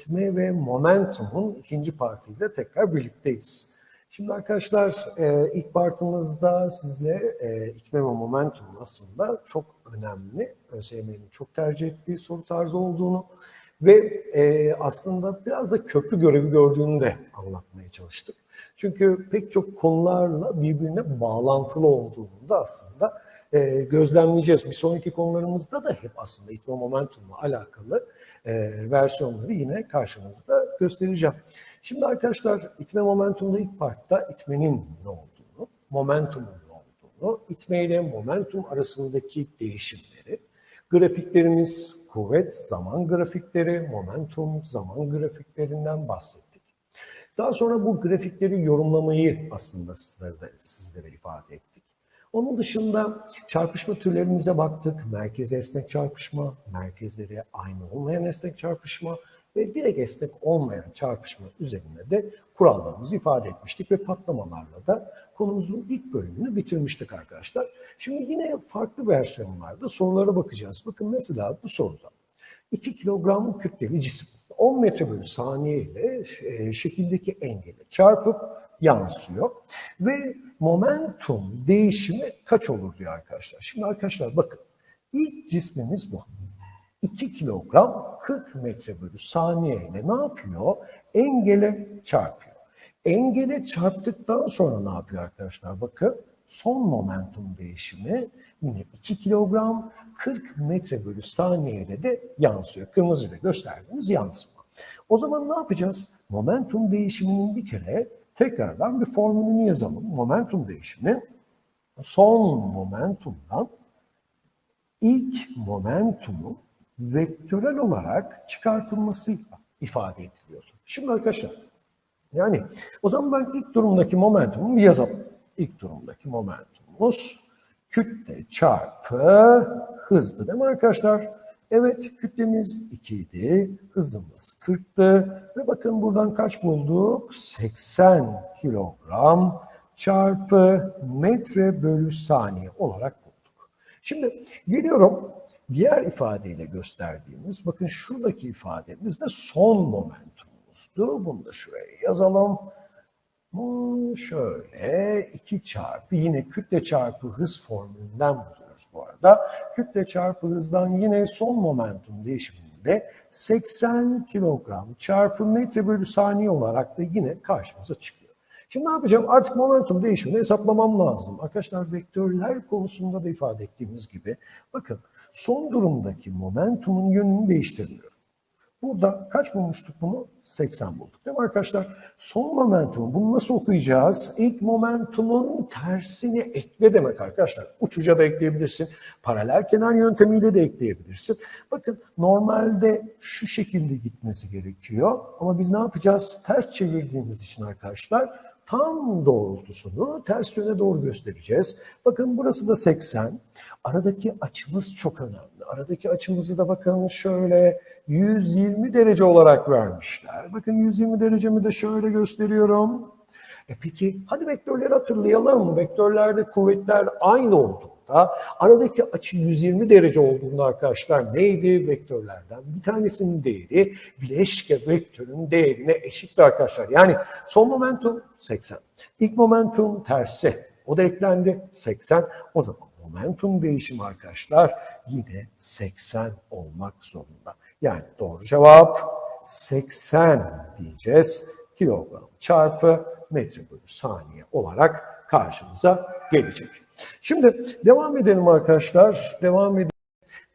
itme ve momentumun ikinci partiyle tekrar birlikteyiz. Şimdi arkadaşlar e, ilk partımızda sizle e, itme ve momentum aslında çok önemli. ÖSYM'nin çok tercih ettiği soru tarzı olduğunu ve e, aslında biraz da köprü görevi gördüğünü de anlatmaya çalıştık. Çünkü pek çok konularla birbirine bağlantılı olduğunu da aslında gözlemleyeceğiz. Bir sonraki konularımızda da hep aslında itme momentumla alakalı e, versiyonları yine karşınızda göstereceğim. Şimdi arkadaşlar itme momentumda ilk partta itmenin ne olduğunu, momentumun ne olduğunu, itme ile momentum arasındaki değişimleri, grafiklerimiz kuvvet zaman grafikleri, momentum zaman grafiklerinden bahsettik. Daha sonra bu grafikleri yorumlamayı aslında sizlere, sizlere ifade ettik. Onun dışında çarpışma türlerimize baktık. Merkezi esnek çarpışma, merkezleri aynı olmayan esnek çarpışma ve direkt esnek olmayan çarpışma üzerine de kurallarımızı ifade etmiştik ve patlamalarla da konumuzun ilk bölümünü bitirmiştik arkadaşlar. Şimdi yine farklı versiyonlarda sorulara bakacağız. Bakın mesela bu soruda 2 kilogram kütleli cisim 10 metre bölü saniye ile e, şekildeki engele çarpıp yansıyor. Ve momentum değişimi kaç olur diyor arkadaşlar. Şimdi arkadaşlar bakın ilk cismimiz bu. 2 kilogram 40 metre bölü saniye ile ne yapıyor? Engele çarpıyor. Engele çarptıktan sonra ne yapıyor arkadaşlar? Bakın son momentum değişimi yine 2 kilogram 40 metre bölü saniye ile de yansıyor. Kırmızıyla gösterdiğimiz yansıma. O zaman ne yapacağız? Momentum değişiminin bir kere tekrardan bir formülünü yazalım. Momentum değişimi son momentumdan ilk momentumun vektörel olarak çıkartılması ifade ediliyor. Şimdi arkadaşlar yani o zaman ben ilk durumdaki momentumu bir yazalım. İlk durumdaki momentumumuz kütle çarpı hızlı değil mi arkadaşlar? Evet kütlemiz 2 idi, hızımız 40'tı ve bakın buradan kaç bulduk? 80 kilogram çarpı metre bölü saniye olarak bulduk. Şimdi geliyorum diğer ifadeyle gösterdiğimiz, bakın şuradaki ifademiz de son momentumumuzdu. Bunu da şuraya yazalım. Bu şöyle 2 çarpı yine kütle çarpı hız formülünden buluyoruz bu arada. Kütle çarpı hızdan yine son momentum değişiminde 80 kilogram çarpı metre bölü saniye olarak da yine karşımıza çıkıyor. Şimdi ne yapacağım? Artık momentum değişimini hesaplamam lazım. Arkadaşlar vektörler konusunda da ifade ettiğimiz gibi bakın son durumdaki momentumun yönünü değiştirmiyorum. Burada kaç bulmuştuk bunu? 80 bulduk değil mi arkadaşlar? Son momentumu bunu nasıl okuyacağız? İlk momentumun tersini ekle demek arkadaşlar. Uçuca da ekleyebilirsin. Paralel kenar yöntemiyle de ekleyebilirsin. Bakın normalde şu şekilde gitmesi gerekiyor. Ama biz ne yapacağız? Ters çevirdiğimiz için arkadaşlar tam doğrultusunu ters yöne doğru göstereceğiz. Bakın burası da 80. Aradaki açımız çok önemli. Aradaki açımızı da bakın şöyle 120 derece olarak vermişler. Bakın 120 derecemi de şöyle gösteriyorum. E peki hadi vektörleri hatırlayalım. Vektörlerde kuvvetler aynı olduğunda aradaki açı 120 derece olduğunda arkadaşlar neydi vektörlerden? Bir tanesinin değeri bileşke vektörün değerine eşitti arkadaşlar. Yani son momentum 80. İlk momentum tersi. O da eklendi 80. O zaman momentum değişimi arkadaşlar yine 80 olmak zorunda. Yani doğru cevap 80 diyeceğiz. Kilogram çarpı metre bölü saniye olarak karşımıza gelecek. Şimdi devam edelim arkadaşlar. Devam edelim.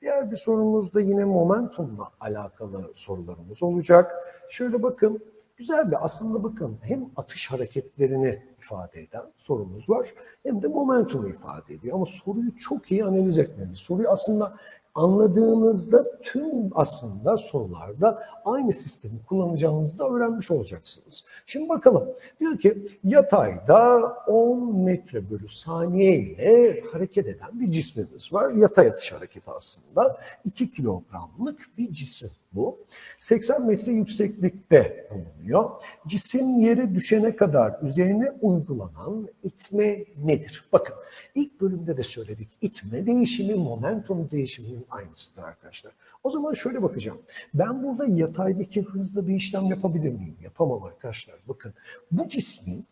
Diğer bir sorumuz da yine momentumla alakalı sorularımız olacak. Şöyle bakın. Güzel bir aslında bakın hem atış hareketlerini ifade eden sorumuz var hem de momentumu ifade ediyor. Ama soruyu çok iyi analiz etmeliyiz. Soruyu aslında anladığınızda tüm aslında sorularda aynı sistemi kullanacağınızı da öğrenmiş olacaksınız. Şimdi bakalım. Diyor ki yatayda 10 metre bölü saniye ile hareket eden bir cismimiz var. Yatay atış hareketi aslında. 2 kilogramlık bir cisim bu. 80 metre yükseklikte bulunuyor. Cisim yere düşene kadar üzerine uygulanan itme nedir? Bakın ilk bölümde de söyledik. İtme değişimi momentum değişiminin aynısıdır arkadaşlar. O zaman şöyle bakacağım. Ben burada yataydaki hızla bir işlem yapabilir miyim? Yapamam arkadaşlar. Bakın bu cismin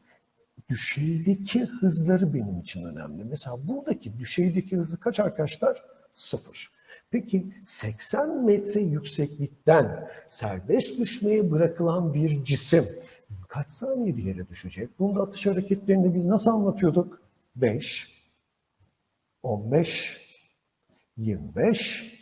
düşeydeki hızları benim için önemli. Mesela buradaki düşeydeki hızı kaç arkadaşlar? Sıfır. Peki 80 metre yükseklikten serbest düşmeye bırakılan bir cisim kaç saniyede yere düşecek? Bunda atış hareketlerini biz nasıl anlatıyorduk? 5, 15, 25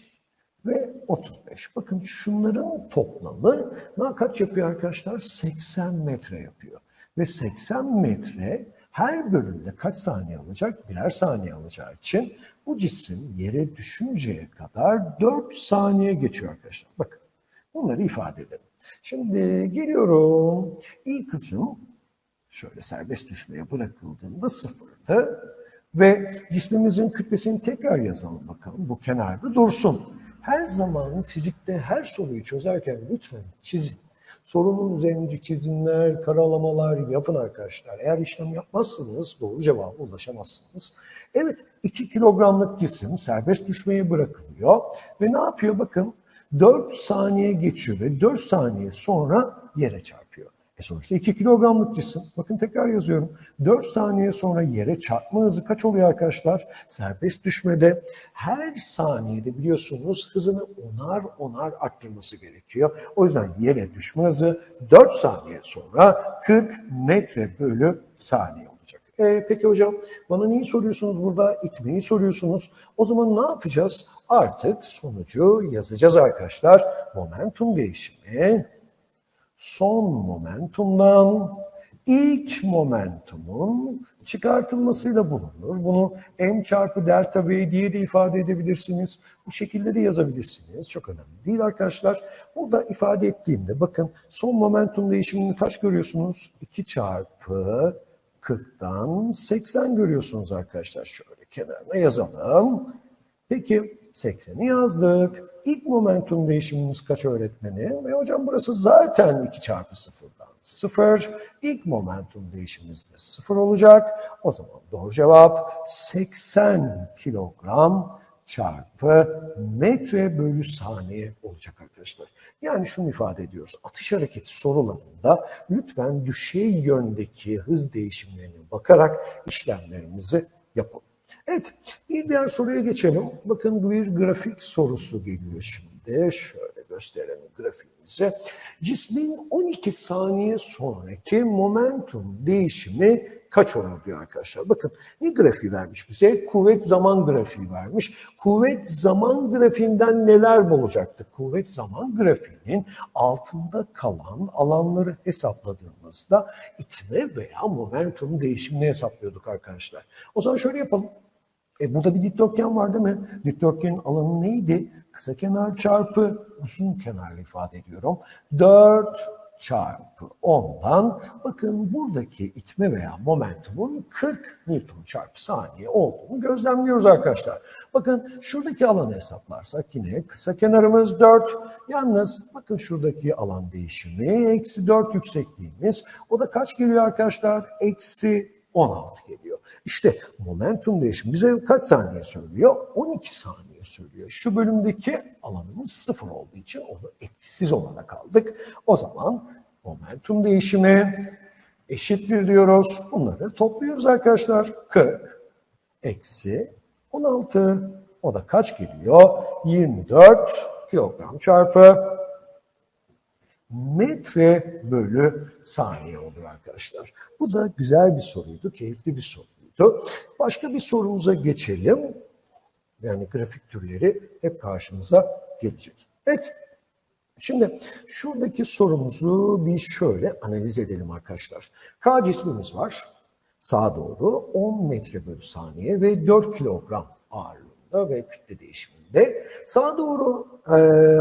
ve 35. Bakın şunların toplamı ne kaç yapıyor arkadaşlar? 80 metre yapıyor. Ve 80 metre her bölümde kaç saniye alacak? Birer saniye alacağı için bu cisim yere düşünceye kadar 4 saniye geçiyor arkadaşlar. Bakın bunları ifade edelim. Şimdi geliyorum. İlk kısım şöyle serbest düşmeye bırakıldığında sıfırdı. Ve cismimizin kütlesini tekrar yazalım bakalım. Bu kenarda dursun. Her zaman fizikte her soruyu çözerken lütfen çizin. Sorunun üzerinde çizimler, karalamalar yapın arkadaşlar. Eğer işlem yapmazsanız doğru cevaba ulaşamazsınız. Evet 2 kilogramlık cisim serbest düşmeye bırakılıyor. Ve ne yapıyor bakın 4 saniye geçiyor ve 4 saniye sonra yere çarpıyor. E sonuçta 2 kilogramlık cisim. Bakın tekrar yazıyorum. 4 saniye sonra yere çarpma hızı kaç oluyor arkadaşlar? Serbest düşmede her saniyede biliyorsunuz hızını onar onar arttırması gerekiyor. O yüzden yere düşme hızı 4 saniye sonra 40 metre bölü saniye olacak. E, peki hocam bana neyi soruyorsunuz burada? İtmeyi soruyorsunuz. O zaman ne yapacağız? Artık sonucu yazacağız arkadaşlar. Momentum değişimi son momentumdan ilk momentumun çıkartılmasıyla bulunur. Bunu m çarpı delta v diye de ifade edebilirsiniz. Bu şekilde de yazabilirsiniz. Çok önemli değil arkadaşlar. Burada ifade ettiğimde bakın son momentum değişimini kaç görüyorsunuz? 2 çarpı 40'dan 80 görüyorsunuz arkadaşlar. Şöyle kenarına yazalım. Peki 80'i yazdık. İlk momentum değişimimiz kaç öğretmeni? Ve hocam burası zaten 2 çarpı 0'dan 0. İlk momentum değişimimiz de 0 olacak. O zaman doğru cevap 80 kilogram çarpı metre bölü saniye olacak arkadaşlar. Yani şunu ifade ediyoruz. Atış hareketi sorularında lütfen düşey yöndeki hız değişimlerine bakarak işlemlerimizi yapalım. Evet, bir diğer soruya geçelim. Bakın bir grafik sorusu geliyor şimdi. Şöyle gösterelim grafiğimizi. Cismin 12 saniye sonraki momentum değişimi kaç olur diyor arkadaşlar. Bakın ne grafiği vermiş bize? Kuvvet zaman grafiği vermiş. Kuvvet zaman grafiğinden neler bulacaktık? Kuvvet zaman grafiğinin altında kalan alanları hesapladığımızda itme veya momentum değişimini hesaplıyorduk arkadaşlar. O zaman şöyle yapalım. E burada bir dikdörtgen var değil mi? Dikdörtgenin alanı neydi? Kısa kenar çarpı uzun kenar ifade ediyorum. 4 çarpı 10'dan bakın buradaki itme veya momentumun 40 Newton çarpı saniye olduğunu gözlemliyoruz arkadaşlar. Bakın şuradaki alanı hesaplarsak yine kısa kenarımız 4. Yalnız bakın şuradaki alan değişimi eksi 4 yüksekliğimiz. O da kaç geliyor arkadaşlar? Eksi 16 geliyor. İşte momentum değişimi bize kaç saniye söylüyor? 12 saniye söylüyor. Şu bölümdeki alanımız sıfır olduğu için onu etkisiz olarak aldık. O zaman momentum değişimi eşittir diyoruz. Bunları topluyoruz arkadaşlar. 40 eksi 16. O da kaç geliyor? 24 kilogram çarpı metre bölü saniye oluyor arkadaşlar. Bu da güzel bir soruydu, keyifli bir soruydu. Başka bir sorumuza geçelim. Yani grafik türleri hep karşımıza gelecek. Evet, şimdi şuradaki sorumuzu bir şöyle analiz edelim arkadaşlar. K cismimiz var, sağa doğru 10 metre bölü saniye ve 4 kilogram ağırlığında ve kütle değişiminde sağa doğru e,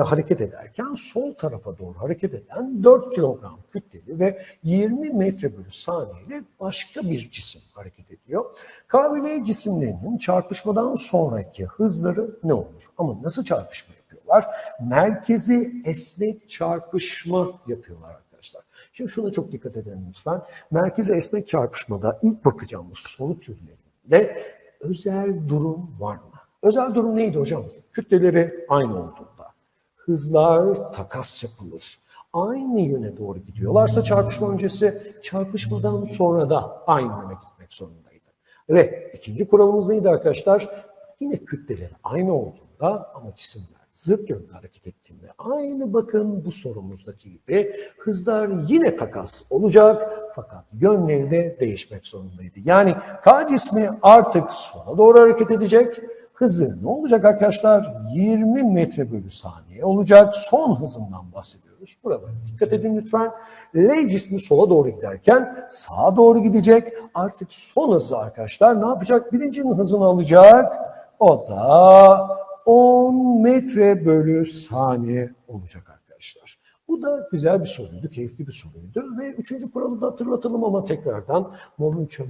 hareket ederken sol tarafa doğru hareket eden 4 kilogram kütleli ve 20 metre bölü saniyeli başka bir cisim hareket ediyor. K ve L cisimlerinin çarpışmadan sonraki hızları ne olur? Ama nasıl çarpışma yapıyorlar? Merkezi esnek çarpışma yapıyorlar arkadaşlar. Şimdi şuna çok dikkat edelim lütfen. Merkezi esnek çarpışmada ilk bakacağımız soru türlerinde özel durum var mı? Özel durum neydi hocam? Kütleleri aynı olduğunda, hızlar takas yapılır. Aynı yöne doğru gidiyorlarsa çarpışma öncesi, çarpışmadan sonra da aynı yöne gitmek zorundaydı. Ve ikinci kuralımız neydi arkadaşlar? Yine kütleleri aynı olduğunda ama cisimler zıt yönde hareket ettiğinde aynı bakın bu sorumuzdaki gibi hızlar yine takas olacak fakat yönleri de değişmek zorundaydı. Yani K cismi artık sola doğru hareket edecek. Hızı ne olacak arkadaşlar? 20 metre bölü saniye olacak. Son hızından bahsediyoruz. Burada dikkat edin lütfen. L cismi sola doğru giderken sağa doğru gidecek. Artık son hızı arkadaşlar ne yapacak? Birincinin hızını alacak. O da 10 metre bölü saniye olacak arkadaşlar. Bu da güzel bir soruydu, keyifli bir soruydu. Ve üçüncü kuralı da hatırlatalım ama tekrardan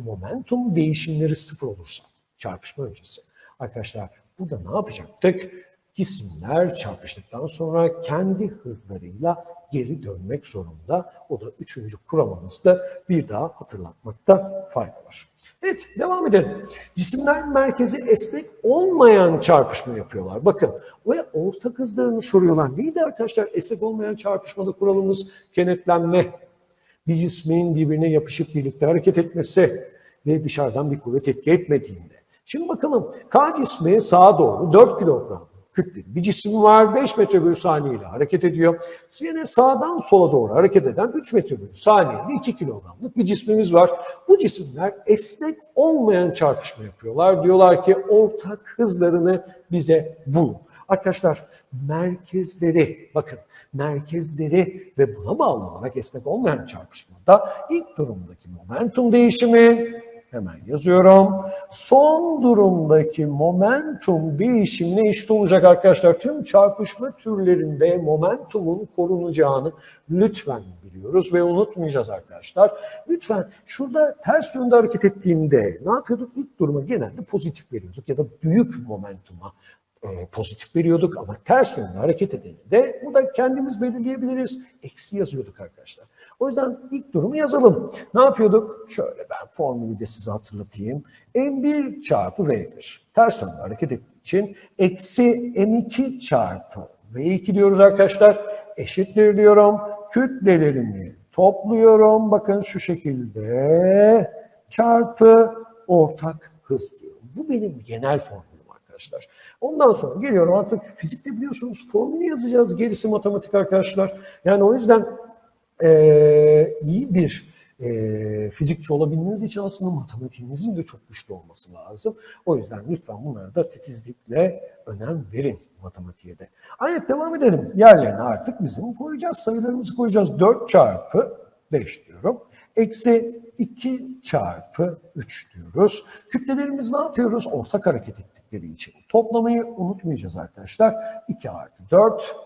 momentum değişimleri sıfır olursa çarpışma öncesi. Arkadaşlar burada ne yapacaktık? Cisimler çarpıştıktan sonra kendi hızlarıyla geri dönmek zorunda. O da üçüncü kuralımızda bir daha hatırlatmakta fayda var. Evet devam edelim. Cisimler merkezi esnek olmayan çarpışma yapıyorlar. Bakın ve ortak hızlarını soruyorlar. Neydi arkadaşlar esnek olmayan çarpışmada kuralımız kenetlenme. Bir cismin birbirine yapışıp birlikte hareket etmesi ve dışarıdan bir kuvvet etki etmediğinde. Şimdi bakalım K cismi sağa doğru 4 kilogram kütleli bir cisim var. 5 metre bölü saniye ile hareket ediyor. Yine sağdan sola doğru hareket eden 3 metre bölü saniyede 2 kilogramlık bir cismimiz var. Bu cisimler esnek olmayan çarpışma yapıyorlar. Diyorlar ki ortak hızlarını bize bul. Arkadaşlar merkezleri bakın merkezleri ve buna bağlı olarak esnek olmayan çarpışmada ilk durumdaki momentum değişimi Hemen yazıyorum. Son durumdaki momentum değişimine eşit olacak arkadaşlar. Tüm çarpışma türlerinde momentumun korunacağını lütfen biliyoruz ve unutmayacağız arkadaşlar. Lütfen şurada ters yönde hareket ettiğinde ne yapıyorduk? İlk duruma genelde pozitif veriyorduk ya da büyük momentuma e, pozitif veriyorduk ama ters yönde hareket edildiğinde burada kendimiz belirleyebiliriz. Eksi yazıyorduk arkadaşlar. O yüzden ilk durumu yazalım. Ne yapıyorduk? Şöyle formülü de size hatırlatayım. M1 çarpı V1 ters yönde hareket ettiği için eksi M2 çarpı V2 diyoruz arkadaşlar. Eşittir diyorum. Kütlelerimi topluyorum. Bakın şu şekilde çarpı ortak hız diyorum. Bu benim genel formülüm arkadaşlar. Ondan sonra geliyorum artık fizikte biliyorsunuz formülü yazacağız. Gerisi matematik arkadaşlar. Yani o yüzden e, iyi bir e, fizikçi olabilmeniz için aslında matematiğinizin de çok güçlü olması lazım. O yüzden lütfen bunlara da titizlikle önem verin matematiğe de. Evet devam edelim. Yerlerine artık bizim koyacağız. Sayılarımızı koyacağız. 4 çarpı 5 diyorum. Eksi 2 çarpı 3 diyoruz. Kütlelerimiz ne yapıyoruz? Ortak hareket ettikleri için. Toplamayı unutmayacağız arkadaşlar. 2 artı 4,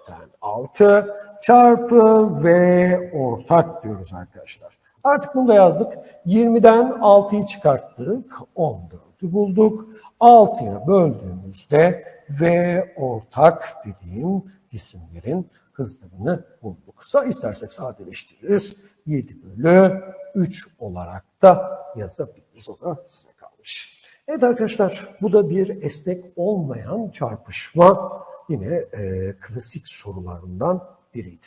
6 çarpı v ortak diyoruz arkadaşlar. Artık bunu da yazdık. 20'den 6'yı çıkarttık. 14'ü bulduk. 6'ya böldüğümüzde v ortak dediğim cisimlerin hızlarını bulduk. İstersek sadeleştiririz. 7 bölü 3 olarak da yazabiliriz. O da size kalmış. Evet arkadaşlar bu da bir esnek olmayan çarpışma. Yine e, klasik sorularından biriydi.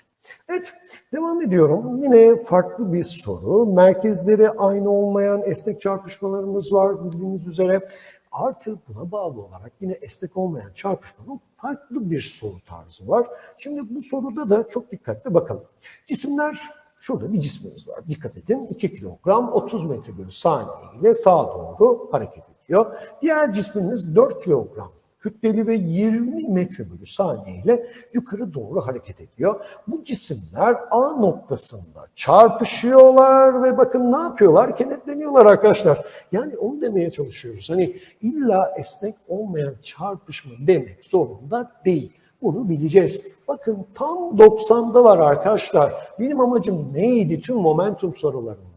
Evet, devam ediyorum. Yine farklı bir soru. Merkezleri aynı olmayan esnek çarpışmalarımız var bildiğiniz üzere. Artı buna bağlı olarak yine esnek olmayan çarpışmanın farklı bir soru tarzı var. Şimdi bu soruda da çok dikkatli bakalım. Cisimler, şurada bir cismimiz var. Dikkat edin 2 kilogram 30 metre bölü saniye ile sağa doğru hareket ediyor. Diğer cismimiz 4 kilogram kütleli ve 20 metre bölü saniye ile yukarı doğru hareket ediyor. Bu cisimler A noktasında çarpışıyorlar ve bakın ne yapıyorlar? Kenetleniyorlar arkadaşlar. Yani onu demeye çalışıyoruz. Hani illa esnek olmayan çarpışma demek zorunda değil. Bunu bileceğiz. Bakın tam 90'da var arkadaşlar. Benim amacım neydi tüm momentum sorularında?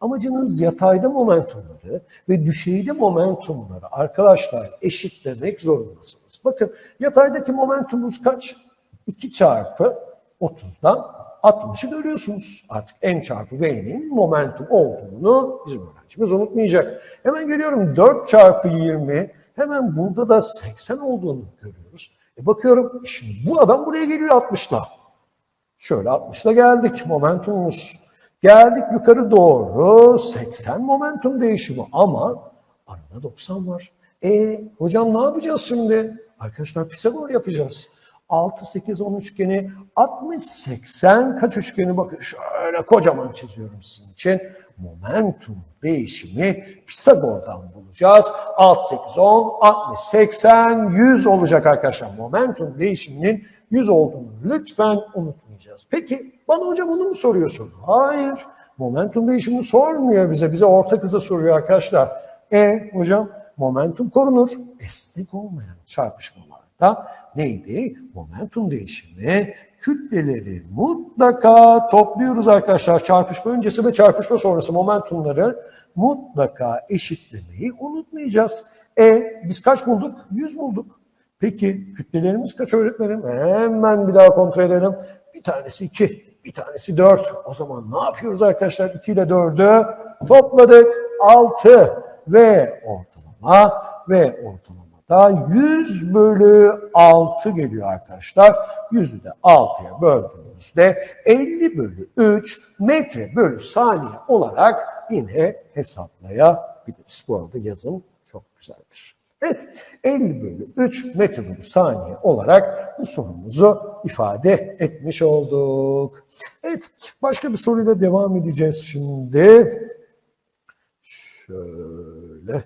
Amacınız yatayda momentumları ve düşeyde momentumları arkadaşlar eşitlemek zorundasınız. Bakın yataydaki momentumumuz kaç? 2 çarpı 30'dan 60'ı görüyorsunuz. Artık m çarpı v'nin momentum olduğunu bizim öğrencimiz unutmayacak. Hemen geliyorum 4 çarpı 20. Hemen burada da 80 olduğunu görüyoruz. E bakıyorum şimdi bu adam buraya geliyor 60'la. Şöyle 60'la geldik momentumumuz. Geldik yukarı doğru 80 momentum değişimi ama arada 90 var. E hocam ne yapacağız şimdi? Arkadaşlar Pisagor yapacağız. 6, 8, 10 üçgeni, 60, 80 kaç üçgeni bakın şöyle kocaman çiziyorum sizin için. Momentum değişimi Pisagor'dan bulacağız. 6, 8, 10, 60, 80, 100 olacak arkadaşlar. Momentum değişiminin 100 olduğunu lütfen unutmayacağız. Peki bana hocam bunu mu soruyorsun? Hayır. Momentum değişimini sormuyor bize. Bize ortak hızı soruyor arkadaşlar. E hocam momentum korunur. Esnek olmayan çarpışmalarda neydi? Momentum değişimi kütleleri mutlaka topluyoruz arkadaşlar. Çarpışma öncesi ve çarpışma sonrası momentumları mutlaka eşitlemeyi unutmayacağız. E biz kaç bulduk? 100 bulduk. Peki kütlelerimiz kaç öğretmenim? Hemen bir daha kontrol edelim. Bir tanesi 2, bir tanesi 4. O zaman ne yapıyoruz arkadaşlar? 2 ile 4'ü topladık. 6 ve ortalama ve ortalamada 100 bölü 6 geliyor arkadaşlar. 100'ü de 6'ya böldüğümüzde 50 bölü 3 metre bölü saniye olarak yine hesaplayabiliriz. Bu arada yazım çok güzeldir. Evet, 50 bölü 3 metre bölü saniye olarak bu sorumuzu ifade etmiş olduk. Evet, başka bir soruyla devam edeceğiz şimdi. Şöyle.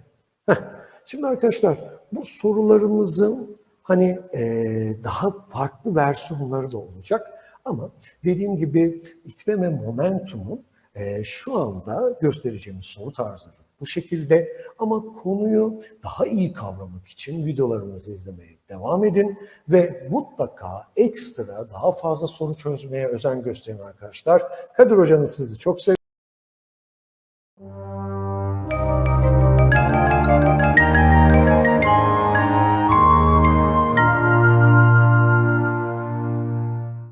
Şimdi arkadaşlar bu sorularımızın hani eee, daha farklı versiyonları da olacak. Ama dediğim gibi itme ve momentumun eee, şu anda göstereceğimiz soru tarzları bu şekilde. Ama konuyu daha iyi kavramak için videolarımızı izlemeye devam edin ve mutlaka ekstra daha fazla soru çözmeye özen gösterin arkadaşlar. Kadir Hoca'nın sizi çok seviyorum.